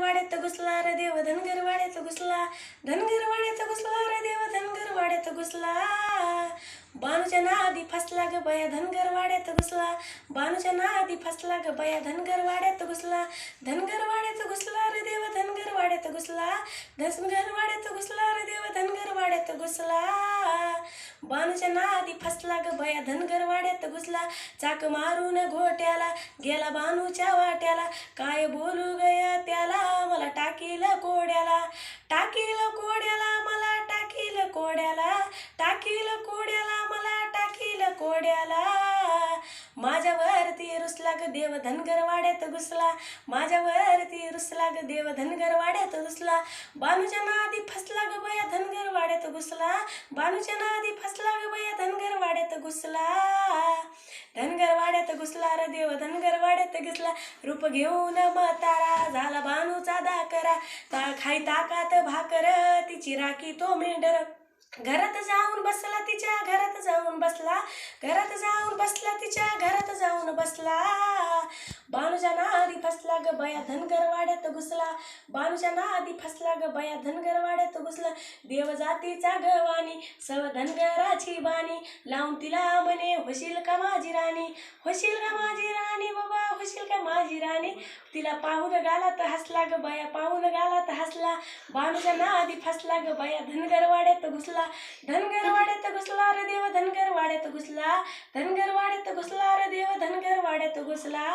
वाड्यात घुसला रे देव धनगर वाड्यात घुसला. धनगर वाड्यात घुसला रे देव धनगर वाड्यात घुसला. ना नादी फसला ग बया धनगर वाड्यात घुसला. ना नादी फसला ग बया धनगर वाड्यात घुसला. धनगर वाड्यात घुसला रे देव धनगर वाड्यात घुसला. धनगर वाड्यात घुसला रे देव धनगर वाड्यात घुसला. ना नादी फसला ग बया धनगर वाड्यात घुसला. चाक मारून घोट्याला गेला बाणूच्या वाट्याला. काय बोलू ग टाकील कोड्याला टाकील कोड्याला मला टाकील कोड्याला टाकील कोड्याला मला टाकील कोड्याला. माझ्यावरती रुसला ग देव धनगर वाड्यात घुसला माझ्यावरती रुसला ग देव धनगर वाड्यात घुसला. बानूच्या नादी फसला ग बया धनगर वाड्यात घुसला बानूच्या नादी फसला ग बया धनगर वाड्यात घुसला. वाड्यात घुसला देव धनगर वाड्यात घुसला. रूप घेऊन म्हातारा झाला बानूचा दाकरा ता खाई ताकात भाकर तिची राखी तो मेंढर. घरात जाऊन बसला तिच्या घरात जाऊन बसला. घरात जाऊन बसला तिच्या घरात जाऊन बसला. बाणूच्या नादी फसला ग बया धनगर वाड्यात घुसला बाणूच्या नादी फसला ग बया धनगर वाड्यात घुसला देव जातीचा गवानी सव धनगराची बाणी लावून तिला म्हणे होशील का माझी राणी होशील का माझी राणी बाबा होशील का माझी राणी तिला पाहून गालात हसला ग बया पाहून गालात हसला बाणूच्या नादी फसला ग बया धनगर वाड्यात घुसला धनगर वाड्यात घुसला रे देव धनगर वाड्यात घुसला धनगर वाड्यात घुसला रे देव धनगर घुसला.